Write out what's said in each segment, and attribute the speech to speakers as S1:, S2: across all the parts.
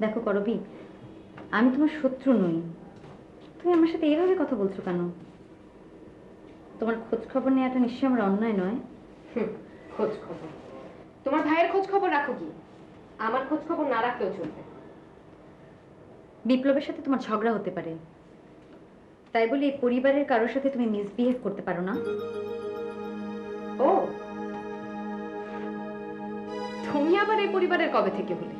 S1: দেখো করবি আমি তোমার শত্রু নই। তুমি আমার সাথে এইভাবে কথা বলছো কেন? তোমার খোঁজ খবর নেওয়াটা নিশ্চয়ই আমার অন্যায় নয়?
S2: খোঁজ খবর তোমার ভাইয়ের খোঁজ খবর রাখো কি? আমার খোঁজ খবর না রাখলেও চলবে।
S1: বিপ্লবের সাথে তোমার ঝগড়া হতে পারে। তাই বলে এই পরিবারের কারোর সাথে তুমি মিসবিহেভ করতে পারো না?
S2: ও! তুমি আবার এই পরিবারের কবে থেকে হলে?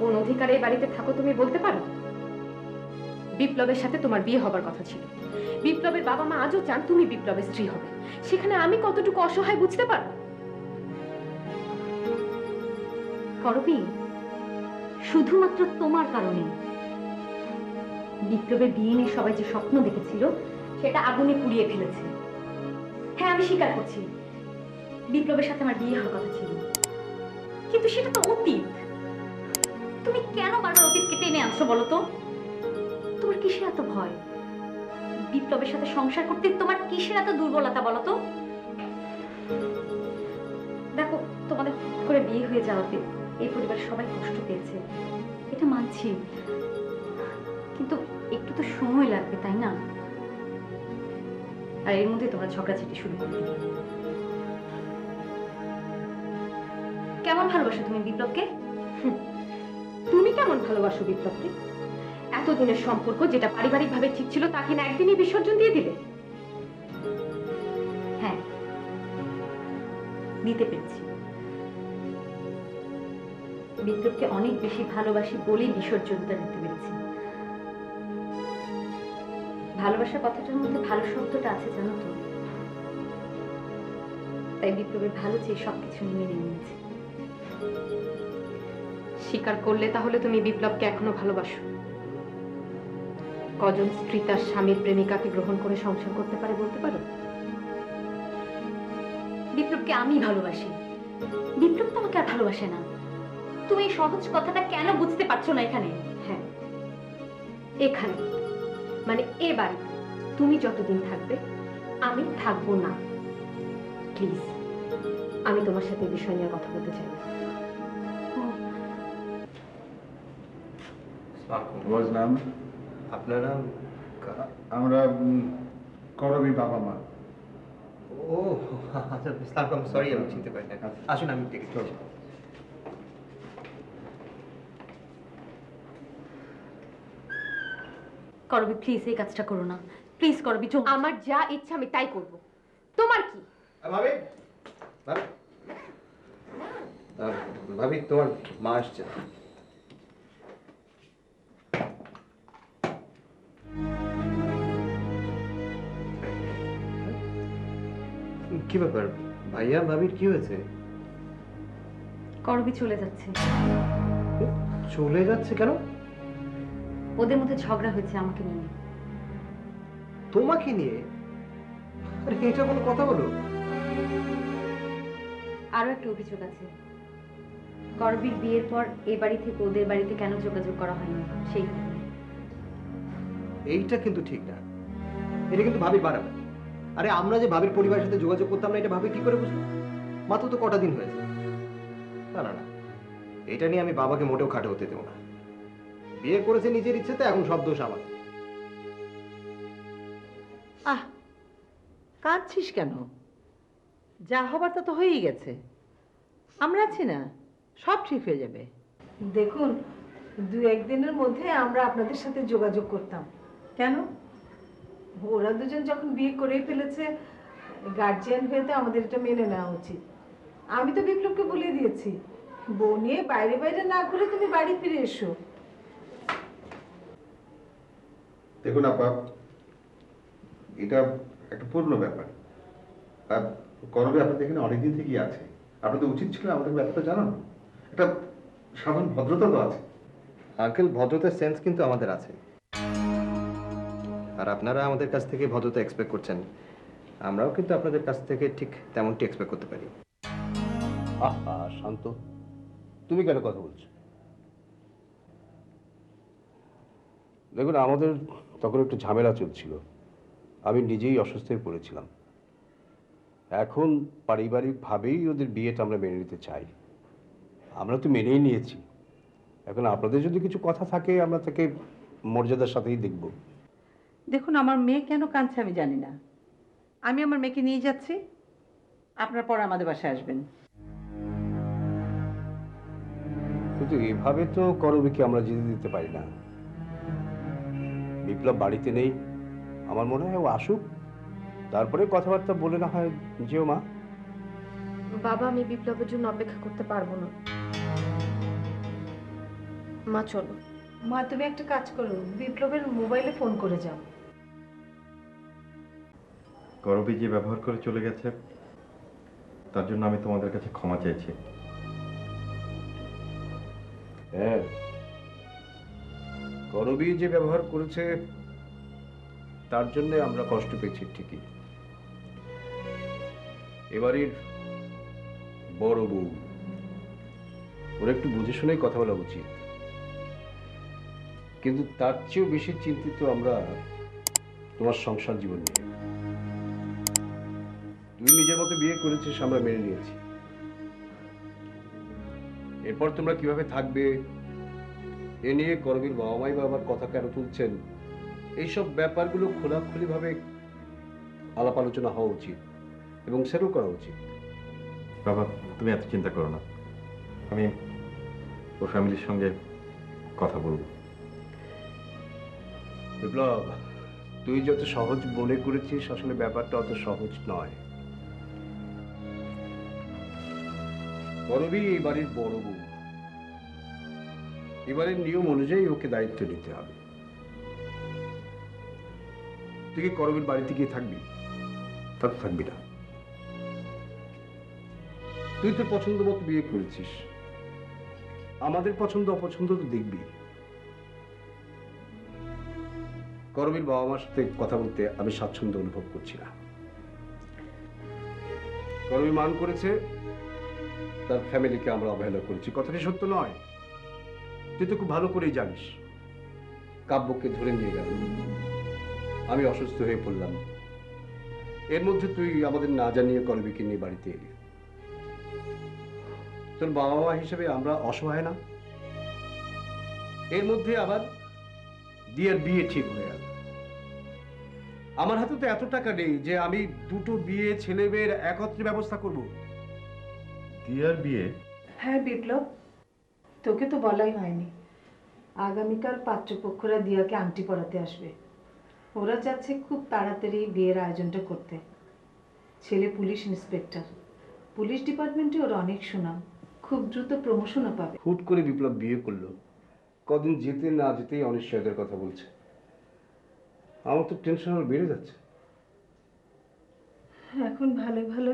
S2: কোন অধিকারে এই বাড়িতে থাকো তুমি বলতে পারো? বিপ্লবের সাথে তোমার বিয়ে হবার কথা ছিল। বিপ্লবের বাবা মা আজও চান তুমি বিপ্লবের স্ত্রী হবে। সেখানে আমি কতটুকু অসহায় বুঝতে পারো
S1: করবি? শুধুমাত্র তোমার কারণে বিপ্লবের বিয়ে নিয়ে সবাই যে স্বপ্ন দেখেছিল, সেটা আগুনে পুড়িয়ে ফেলেছে। হ্যাঁ আমি স্বীকার করছি। বিপ্লবের সাথে আমার বিয়ে হওয়ার কথা ছিল। কিন্তু সেটা তো অতীত। তুমি কেন বারবার অতীতকে টেনে আনছো বলো তো? তোমার কিসের এত ভয়? বিপ্লবের সাথে সংসার করতে তোমার কিসের এত দুর্বলতা বলো তো? দেখো, তোমাদের হুট করে বিয়ে হয়ে যাওয়াতে এই পরিবার সবাই কষ্ট পেয়েছে। এটা মানছি। কিন্তু একটু তো সময় লাগবে, তাই না? আর এর মধ্যে তোমরা ঝগড়াঝাটি শুরু করবে কেমন ভালোবাসো তুমি বিপ্লবকে?
S2: কেমন ভালোবাসো বিপ্লবকে? এতদিনের সম্পর্ক যেটা পারিবারিক ভাবে ঠিক ছিল, তা কিনা একদিনই বিসর্জন দিয়ে দিলে?
S1: হ্যাঁ দিতে পেরেছি। বিপ্লবকে অনেক বেশি ভালোবাসি বলেই বিসর্জনটা দিতে পেরেছি। ভালোবাসার কথাটার মধ্যে ভালো শব্দটা আছে, জানো তো? তাই বিপ্লবের ভালো চেয়ে সবকিছু মেনে নিয়েছি।
S2: স্বীকার করলে তাহলে তুমি বিপ্লবকে এখনও ভালোবাসো। কজন স্ত্রী তার স্বামীর প্রেমিকাকে গ্রহণ করে সংসার করতে পারে বলতে পারো?
S1: বিপ্লবকে আমি ভালোবাসি। বিপ্লব তো আমাকে আর ভালোবাসে না। তুমি এই সহজ কথাটা কেন বুঝতে পারছ না এখানে?
S2: হ্যাঁ এখানে। মানে এ বাড়ি তুমি যতদিন থাকবে আমি থাকব না। প্লিজ আমি তোমার সাথে বিষয় নিয়ে কথা বলতে চাই না।
S3: নাম?
S4: আপনারা?
S3: আমরা করবি বাবা মা।
S4: ও আচ্ছা ইসলাম সরি আমি চিনতে পারি না। আসুন আমি টিকিট
S3: চলো।
S1: করবি প্লিজ এই কাজটা করো না। প্লিজ করবি চল।
S2: আমার যা ইচ্ছা আমি তাই করব। তোমার কি?
S4: ভাবি? ভাবি? ভাবি তোমার মা আসছে। কি ব্যাপার? ভাইয়া ভাবির কি হয়েছে?
S1: করবি চলে যাচ্ছে।
S4: চলে যাচ্ছে কেন?
S1: ওদের মধ্যে ঝগড়া হয়েছে আমাকে নিয়ে।
S4: তোমাকে নিয়ে? আরে এটা কোনো কথা বলো।
S1: আরও একটা অভিযোগ আছে। করবির বিয়ের পর এ বাড়ি থেকে ওদের বাড়িতে কেন যোগাযোগ করা হয়নি সেই
S4: এইটা কিন্তু ঠিক না। এটা কিন্তু ভাবির বাড়াবে আরে আমরা যে ভাবির পরিবারের সাথে যোগাযোগ করতাম না এটা ভাবি কি করে বুঝলো? মাত্র তো কটা দিন হয়েছে। না না না এটা নিয়ে আমি বাবাকে মোটেও খাটে হতে দেবো না। বিয়ে করেছে নিজের ইচ্ছেতে এখন সব দোষ আমার।
S5: আহ কাঁদছিস কেন? যা হবার তা তো হয়েই গেছে। আমরা আছি না সব ঠিক হয়ে যাবে।
S6: দেখুন দু একদিনের মধ্যে আমরা আপনাদের সাথে যোগাযোগ করতাম।
S5: কেন?
S6: ওরা দুজন যখন বিয়ে করে ফেলেছে গার্জিয়ান হয়ে তো আমাদের এটা মেনে নেওয়া উচিত। আমি তো বিপ্লবকে বলে দিয়েছি বউ নিয়ে বাইরে বাইরে না ঘুরে তুমি বাড়ি ফিরে এসো।
S3: দেখুন আপা এটা একটা পূর্ণ ব্যাপার। আর করবি আপনাদের এখানে অনেকদিন থেকেই আছে। আপনাদের উচিত ছিল আমাদের ব্যাপারটা জানানো। একটা সাধারণ ভদ্রতা তো আছে।
S4: আঙ্কেল ভদ্রতার সেন্স কিন্তু আমাদের আছে। আর আপনারা আমাদের কাছ থেকে ভদ্রতা এক্সপেক্ট করছেন। আমরাও কিন্তু আপনাদের কাছ থেকে ঠিক তেমনটি এক্সপেক্ট করতে পারি।
S7: আহা, শান্ত। তুমি কেন কথা বলছো? দেখুন, আমাদের তখন একটু ঝামেলা চলছিল। আমি নিজেই অসুস্থ হয়ে পড়েছিলাম। এখন পারিবারিকভাবেই ওদের বিয়েটা আমরা মেনে নিতে চাই। আমরা তো মেনেই নিয়েছি। এখন আপনাদের যদি কিছু কথা থাকে, আমরা তাকে মর্যাদার সাথেই দেখব।
S5: দেখুন আমার মেয়ে কেন কাঁদছে আমি জানি না। আমি আমার মেয়েকে নিয়ে যাচ্ছি। আপনার পর আমাদের বাসায় আসবেন।
S7: কিন্তু এভাবে তো করবিকে আমরা যেতে দিতে পারি না। বিপ্লব বাড়িতে নেই। আমার মনে হয় ও আসুক। তারপরে কথাবার্তা বলে না হয় যেও মা।
S2: বাবা আমি বিপ্লবের জন্য অপেক্ষা করতে পারব না। মা চলো।
S6: মা তুমি একটা কাজ করো বিপ্লবের মোবাইলে ফোন করে যাও।
S8: করবি যে ব্যবহার করে চলে গেছে তার জন্য আমি তোমাদের কাছে ক্ষমা চাইছি।
S7: হ্যাঁ। করবি যে ব্যবহার করেছে তার জন্য আমরা কষ্ট পেয়েছি ঠিকই। এবারের বড় বউ ওরা একটু বুঝে শুনেই কথা বলা উচিত। কিন্তু তার চেয়েও বেশি চিন্তিত আমরা তোমার সংসার জীবন নিয়ে। তুই নিজের মতো বিয়ে করেছিস আমরা মেনে নিয়েছি। এরপর তোমরা কীভাবে থাকবে? এ নিয়ে করবীর বাবা মাই বাবার কথা কেন তুলছেন? এইসব ব্যাপারগুলো খোলাখুলি ভাবে আলাপ আলোচনা হওয়া উচিত এবং সেটাও করা উচিত।
S8: বাবা, তুমি এত চিন্তা করো না। আমি ওর ফ্যামিলির সঙ্গে কথা বলব।
S7: বিপ্লব, তুই যত সহজ মনে করেছিস, আসলে ব্যাপারটা অত সহজ নয়। করবি এই বাড়ির বড় বউ। এবারের নিয়ম অনুযায়ী ওকে দায়িত্ব নিতে হবে। তুই কি করবীর বাড়িতে গিয়ে থাকবি? তা থাকবি না। তুই তোর পছন্দ মতো বিয়ে করেছিস। আমাদের পছন্দ অপছন্দ তো দেখবি। করবীর বাবা মার সাথে কথা বলতে আমি স্বাচ্ছন্দ্য অনুভব করছি না। করবী মান করেছে, তার ফ্যামিলিকে আমরা অবহেলা করেছি। কথাটি সত্য নয়। তুই তো খুব ভালো করেই জানিস, কাব্যকে ধরে নিয়ে গেল। আমি অসুস্থ হয়ে পড়লাম। এর মধ্যে তুই আমাদের না জানিয়ে করবীকে নিয়ে বাড়িতে এলি। তোর বাবা মা হিসেবে আমরা অসহায় না। এর মধ্যে আবার দিয়ার বিয়ে ঠিক হয়ে গেল। আমার হাতে তো এত টাকা নেই যে আমি দুটো বিয়ে ছেলে মেয়ের একত্রে ব্যবস্থা করব।
S8: দিয়ার বিয়ে?
S6: হ্যাঁ বিপ্লব। তোকে তো বলাই হয়নি। আগামীকাল পাত্রপক্ষরা দিয়াকে আংটি পরাতে আসবে। ওরা চাচ্ছে খুব তাড়াতাড়ি বিয়ের আয়োজনটা করতে। ছেলে পুলিশ ইন্সপেক্টর। পুলিশ ডিপার্টমেন্টে ওর অনেক সুনাম। খুব দ্রুত প্রমোশনও পাবে।
S7: হুট করে বিপ্লব বিয়ে করল। কদিন যেতে না যেতেই অনিশ্চয়তার কথা বলছে। আমার তো টেনশন আরও বেড়ে যাচ্ছে।
S6: এখন ভালো ভালো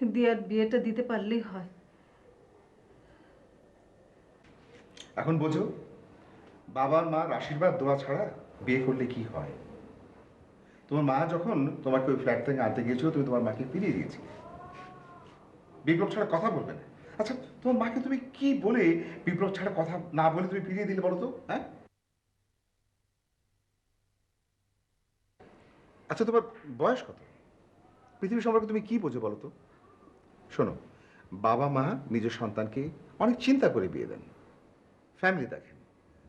S6: দিয়ার বিয়েটা দিতে পারলেই হয়।
S3: এখন বোঝো বাবার মার আশীর্বাদ দোয়া ছাড়া বিয়ে করলে কি হয়? তোমার মা যখন তোমাকে ওই ফ্ল্যাট থেকে আনতে গিয়েছিল তুমি তোমার মাকে ফিরিয়ে দিয়েছি বিপ্লব ছাড়া কথা বলবে না। আচ্ছা তোমার মাকে তুমি কি বলে বিপ্লব ছাড়া কথা না বলে তুমি ফিরিয়ে দিলে বলো তো হ্যাঁ? আচ্ছা তোমার বয়স কত? পৃথিবী সম্পর্কে তুমি কি বোঝো বলো তো? শোনো, বাবা মা নিজের সন্তানকে অনেক চিন্তা করে বিয়ে দেন। ফ্যামিলি দেখেন,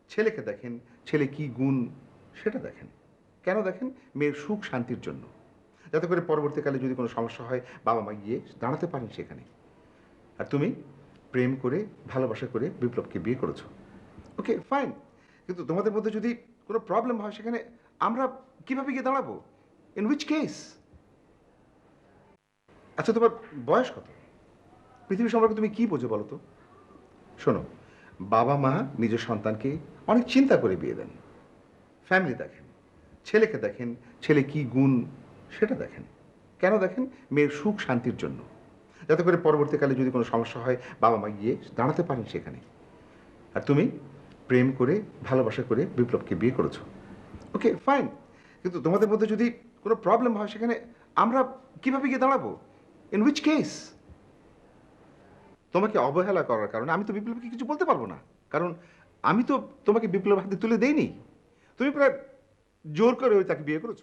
S3: ছেলেকে দেখেন, ছেলে কি গুণ সেটা দেখেন। কেন দেখেন? মেয়ের সুখ শান্তির জন্য। যাতে করে পরবর্তীকালে যদি কোনো সমস্যা হয়, বাবা মা গিয়ে দাঁড়াতে পারেন সেখানে। আর তুমি? প্রেম করে, ভালোবাসা করে বিপ্লবকে বিয়ে করেছ। ওকে ফাইন কিন্তু তোমাদের মধ্যে যদি কোনো প্রবলেম হয় সেখানে আমরা কীভাবে গিয়ে দাঁড়াবো? ইন উইচ কেস আচ্ছা তোমার বয়স কত? পৃথিবী সম্পর্কে তুমি কি বোঝো বলো তো? শোনো, বাবা মা নিজের সন্তানকে অনেক চিন্তা করে বিয়ে দেন। ফ্যামিলি দেখেন, ছেলেকে দেখেন, ছেলে কি গুণ সেটা দেখেন। কেন দেখেন? মেয়ের সুখ শান্তির জন্য। যাতে করে পরবর্তীকালে যদি কোনো সমস্যা হয় বাবা মা গিয়ে দাঁড়াতে পারেন সেখানে। আর তুমি প্রেম করে, ভালোবাসা করে বিপ্লবকে বিয়ে করেছ। Okay, fine. কিন্তু তোমাদের মধ্যে যদি কোনো প্রবলেম হয় সেখানে আমরা কীভাবে গিয়ে দাঁড়াবো? ইন উইচ কেস তোমাকে অবহেলা করার কারণে আমি তো বিপ্লবকে কিছু বলতে পারব না। কারণ আমি তো তোমাকে বিপ্লব হাতে তুলে দেইনি। তুমি প্রায় জোর করে ওই তাকে বিয়ে করেছ।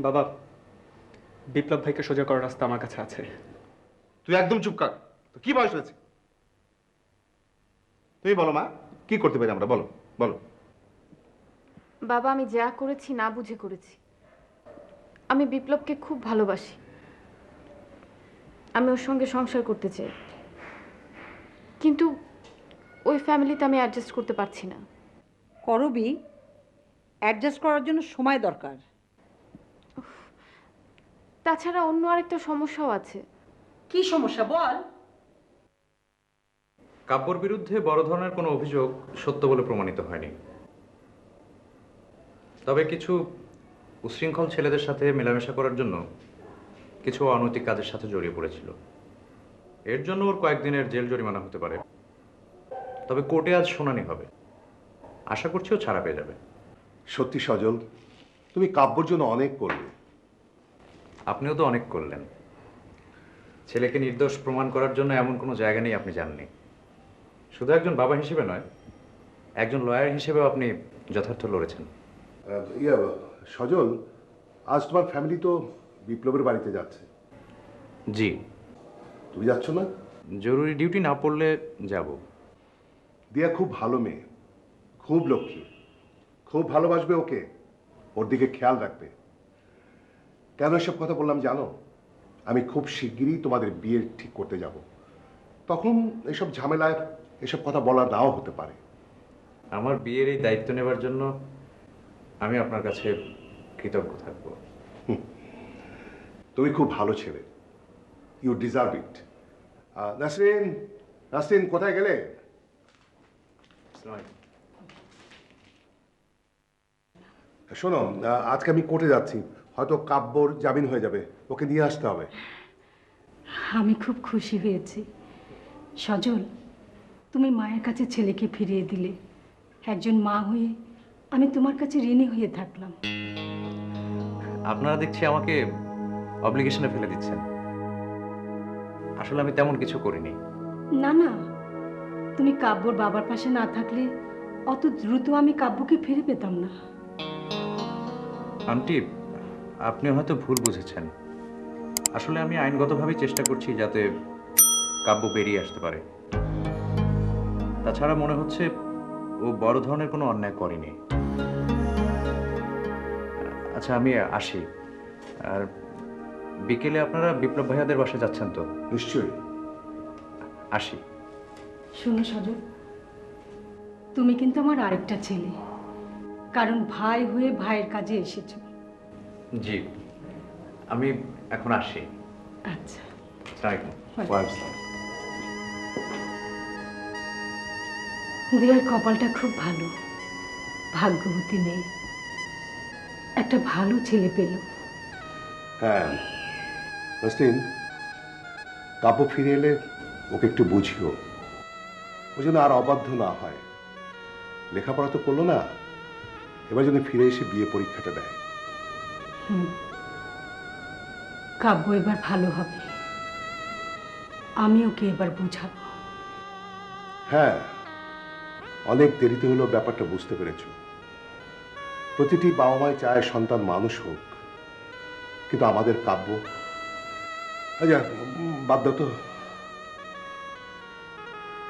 S9: বাবা বিপ্লব ভাইকে সোজা করার রাস্তা আমার কাছে আছে।
S3: তুই একদম চুপ কর। তো কি বয়স হয়েছে? তুই
S10: তুমি বলো মা কি করতে পারি আমরা? বলো বলো।
S2: বাবা আমি যা করেছি না বুঝে করেছি। আমি বিপ্লবকে খুব ভালোবাসি। আমি ওর সঙ্গে সংসার করতে চাই। কিন্তু ওই ফ্যামিলিতে আমি অ্যাডজাস্ট করতে পারছি না।
S5: করবি অ্যাডজাস্ট করার জন্য সময় দরকার।
S2: তাছাড়া অন্য আরেকটা সমস্যাও আছে।
S5: কি সমস্যা বল?
S8: কাব্যর বিরুদ্ধে বড় ধরনের কোনো অভিযোগ সত্য বলে প্রমাণিত হয়নি। তবে কিছু উশৃঙ্খল ছেলেদের সাথে মেলামেশা করার জন্য কিছু অনৈতিক কাজের সাথে জড়িয়ে পড়েছিল। এর জন্য ওর কয়েকদিনের জেল জরিমানা হতে পারে। তবে কোর্টে আজ শুনানি হবে। আশা করছি ও ছাড়া পেয়ে যাবে।
S10: সত্যি সজল তুমি কাব্যর জন্য অনেক করলে।
S8: আপনিও তো অনেক করলেন। ছেলেকে নির্দোষ প্রমাণ করার জন্য এমন কোনো জায়গা নেই আপনি জাননি শুধু একজন বাবা হিসেবে নয় একজন লয়ার হিসেবেও আপনি যথার্থ লড়েছেন।
S10: ইয়া সজল আজ তোমার ফ্যামিলি তো বিপ্লবের বাড়িতে যাচ্ছে।
S8: জি।
S10: তুমি যাচ্ছ না?
S8: জরুরি ডিউটি না পড়লে যাব।
S10: দিয়া খুব ভালো মেয়ে খুব লক্ষ্মী। খুব ভালোবাসবে ওকে। ওর দিকে খেয়াল রাখবে। কেন এসব কথা বললাম জানো? আমি খুব শিগগিরই তোমাদের বিয়ে ঠিক করতে যাব। তখন এসব ঝামেলায় এসব কথা বলা নাও হতে পারে।
S8: আমার বিয়ের এই দায়িত্ব নেবার জন্য আমি আপনার কাছে কৃতজ্ঞ থাকব।
S10: তুমি খুব ভালো ছেলে। You deserve it Nasrin Nasrin কোথায় গেলে? শোনো আজকে আমি কোর্টে যাচ্ছি। হয়তো কাব্যর জামিন হয়ে যাবে। ওকে নিয়ে আসতে হবে।
S11: আমি খুব খুশি হয়েছি। সজল তুমি মায়ের কাছে ছেলেকে ফিরিয়ে দিলে। একজন মা হয়ে আমি তোমার কাছে ঋণী হয়ে থাকলাম।
S8: আপনারা দেখছি আমাকে অব্লিগেশনে ফেলে দিচ্ছেন। আসলে আমি তেমন কিছু করিনি।
S11: না না। তুমি কাব্যর বাবার পাশে না থাকলে অত দ্রুত আমি কাব্যকে ফিরে পেতাম না।
S8: আন্টি আপনি হয়তো ভুল বুঝেছেন। আসলে আমি আইনগতভাবেই চেষ্টা করছি যাতে কাব্য বেরিয়ে আসতে পারে। তাছাড়া মনে হচ্ছে ও বড় ধরনের কোনো অন্যায় করেনি। আচ্ছা আমি আসি। আর বিকেলে আপনারা বিপ্লব ভাইয়াদের বাসে যাচ্ছেন তো?
S10: নিশ্চয়ই।
S8: আসি।
S11: শোনো সজল তুমি কিন্তু আমার আরেকটা ছেলে। কারণ ভাই হয়ে ভাইয়ের কাজে এসেছ।
S8: জি। আমি এখন আসি।
S11: আচ্ছা।
S10: ওয়ালাইকুম
S11: দিয়ার কপালটা খুব ভালো। ভাগ্যবতী নেই একটা ভালো ছেলে পেল।
S10: হ্যাঁ। নাসরিন কাব্য ফিরে এলে ওকে একটু বুঝিও। ও যেন আর অবাধ্য না হয়। লেখাপড়া তো করল না। এবার যেন ফিরে এসে বিয়ে পরীক্ষাটা দেয়।
S11: কাব্য এবার ভালো হবে। আমি ওকে এবার বুঝাব।
S10: হ্যাঁ অনেক দেরিতে হলো ব্যাপারটা বুঝতে পেরেছ। প্রতিটি বাবা মায় চায় সন্তান মানুষ হোক, কিন্তু আমাদের কাব্য আচ্ছা বাদ দাও তো।